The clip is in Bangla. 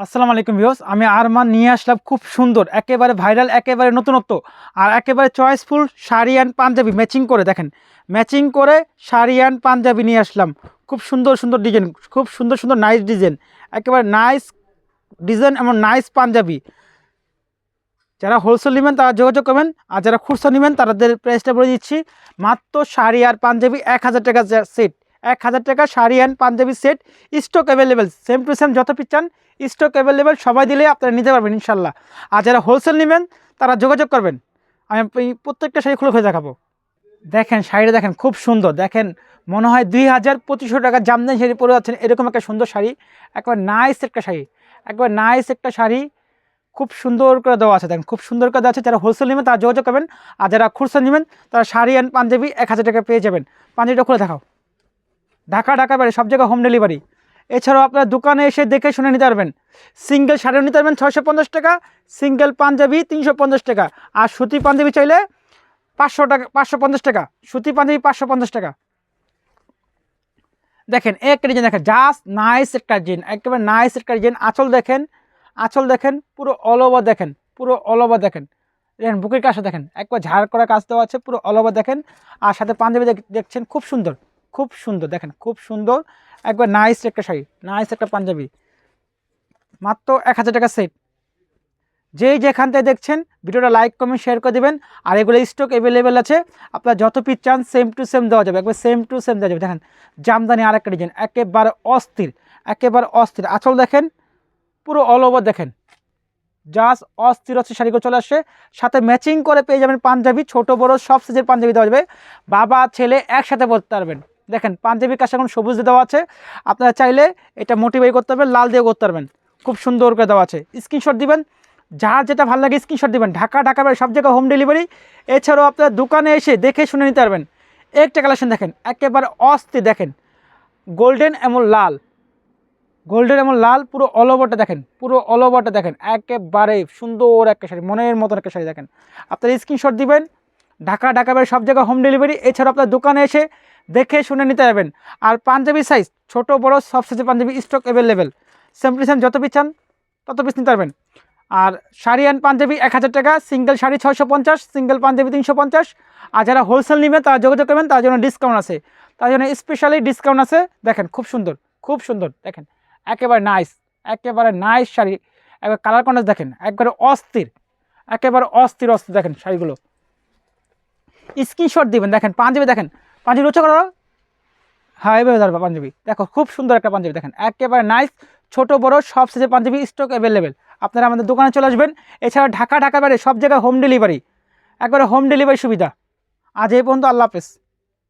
আসসালামু আলাইকুম ভিউস আমি আরমান নিয়ে আসলাম খুব সুন্দর, একেবারে ভাইরাল, একেবারে নতুনত্ব আর একেবারে choiceful sari and Punjabi matching করে দেখেন ম্যাচিং করে শাড়ি অ্যান্ড পাঞ্জাবি নিয়ে আসলাম। খুব সুন্দর সুন্দর ডিজাইন খুব সুন্দর সুন্দর নাইস ডিজাইন একেবারে নাইস ডিজাইন এবং নাইস পাঞ্জাবি। যারা হোলসেল নেবেন তারা যোগাযোগ করবেন, আর যারা খুচরা নেবেন তাদের প্রাইসটা বলে দিচ্ছি, মাত্র শাড়ি আর পাঞ্জাবি এক হাজার টাকা সেট এক হাজার টাকা sari and Punjabi set stock available same to same যত পিস চান স্টক অ্যাভেলেবেল সবাই দিলে আপনারা নিতে পারবেন ইনশাল্লাহ। আর যারা হোলসেল নেবেন, তারা যোগাযোগ করবেন। আমি প্রত্যেকটা শাড়ি খুলে খুলে দেখাবো। দেখেন, শাড়িটা দেখেন, খুব সুন্দর। দেখেন, মনে হয় দুই হাজার পঁচিশশো টাকা জামদানি শাড়ি পরে যাচ্ছেন, এরকম একটা সুন্দর শাড়ি। একবার নাইস একটা শাড়ি। একবার নাইস একটা শাড়ি, খুব সুন্দর করে দেওয়া আছে। দেখেন, খুব সুন্দর করে দেওয়া আছে। যারা হোলসেল নেবেন, তারা যোগাযোগ করবেন। আর যারা খুচরা নেবেন, তারা শাড়ি অ্যান্ড পাঞ্জাবি এক হাজার টাকা পেয়ে যাবেন। পাঞ্জাবিটা খুলে দেখাও। ঢাকা ঢাকা বাড়ি, সব জায়গায় হোম ডেলিভারি এছাড়াও আপনার দোকানে এসে দেখে শুনে নিতে পারবেন। সিঙ্গেল শাড়িও নিতে পারবেন ছয়শো পঞ্চাশ টাকা সিঙ্গেল পাঞ্জাবি তিনশো পঞ্চাশ টাকা। আর সুতি পাঞ্জাবি চাইলে পাঁচশো টাকা, পাঁচশো পঞ্চাশ টাকা। সুতি পাঞ্জাবি পাঁচশো পঞ্চাশ টাকা। দেখেন, এক ডিজাইন দেখেন জাস্ট নাইস একটা ডিজাইন একেবারে নাইস একটা ডিজাইন আঁচল দেখেন আঁচল দেখেন, পুরো অল ওভার দেখেন, পুরো অল ওভার দেখেন। দেখেন, বুকের কাছে দেখেন, একবার ঝাড় করা কাজ দেওয়া আছে, পুরো অল ওভার দেখেন। আর সাথে পাঞ্জাবি দেখ- দেখছেন, খুব সুন্দর। খুব সুন্দর, দেখেন খুব সুন্দর, একবার নাইস একটা শাড়ি নাইস একটা পাঞ্জাবি। মাত্র এক হাজার টাকা সেট যেই যেখান থেকে দেখছেন, ভিডিওটা লাইক কমেন্ট শেয়ার করে দেবেন, আর এগুলো স্টক অ্যাভেলেবেল আছে, আপনার যত পিস চান সেম টু সেম দেওয়া যাবে, একবার সেম টু সেম দেওয়া যাবে। দেখেন, জামদানি আর একটা ডিজাইন একেবারে অস্থির একেবারে অস্থির। আঁচল দেখেন, পুরো অল ওভার দেখেন। জাস্ট অস্থির অস্থির শাড়িগুলো চলে আসছে সাথে ম্যাচিং করে পেয়ে যাবেন পাঞ্জাবি, ছোট, বড়, সব সাইজের পাঞ্জাবি দেওয়া যাবে। বাবা, ছেলে একসাথে পরতে পারবেন। দেখেন পাঞ্জাবির কাছে এখন সবুজ দেওয়া আছে। আপনারা চাইলে এটা মোটিভাই করতে পারবেন, লাল দিয়েও করতে পারবেন। খুব সুন্দর করে দেওয়া আছে। স্ক্রিনশট দিবেন। যার যেটা ভালো লাগে স্ক্রিনশট দিবেন। ঢাকা ঢাকা বাইরে সব জায়গায় হোম ডেলিভারি এছাড়াও আপনার দোকানে এসে দেখে শুনে নিতে পারবেন। একটা কালেকশন দেখেন, একেবারে অস্থি দেখেন। গোল্ডেন এমন লাল। গোল্ডেন এমন লাল পুরো অল ওভারটা দেখেন। পুরো অল ওভারটা দেখেন। একেবারে সুন্দর একটা শাড়ি, মনের মতন একটা শাড়ি দেখেন। আপনার স্ক্রিনশট দিবেন। ঢাকা ঢাকা বাইরে সব জায়গায় হোম ডেলিভারি এছাড়াও আপনার দোকানে এসে দেখে শুনে নিতে পারবেন। আর পাঞ্জাবি সাইজ ছোট, বড়, সব সাইজের পাঞ্জাবি স্টক অ্যাভেলেবেল সেমপ্লি সেম যত পিস চান, তত পিস নিতে পারবেন। আর শাড়ি অ্যান্ড পাঞ্জাবি এক হাজার টাকা সিঙ্গেল শাড়ি ছয়শো পঞ্চাশ সিঙ্গেল পাঞ্জাবি তিনশো পঞ্চাশ। আর যারা হোলসেল নেবেন, তারা যোগাযোগ করবেন, তার জন্য ডিসকাউন্ট আছে। তার জন্য স্পেশালি ডিসকাউন্ট আছে। দেখেন, খুব সুন্দর খুব সুন্দর, দেখেন। একেবারে নাইস একেবারে নাইস শাড়ি। একবার কালার কন্ট্রাস্ট দেখেন, একবারে অস্থির, একেবারে অস্থির অস্থির দেখেন শাড়িগুলো। স্ক্রিনশট দিবেন, দেখেন, পাঞ্জাবি দেখেন, পাঞ্জাবি রোচক হ্যাঁ এভাবে ধরবা পাঞ্জাবি। দেখো, খুব সুন্দর একটা পাঞ্জাবি, দেখেন, একেবারে নাইস ছোট, বড়, সব সাইজের পাঞ্জাবি স্টক অ্যাভেলেবেল আপনারা আমাদের দোকানে চলে আসবেন। এছাড়া ঢাকা ঢাকা বাইরে সব জায়গায় হোম ডেলিভারি একবারে হোম ডেলিভারি সুবিধা। আজ এই পর্যন্ত আল্লাহ হাফেজ।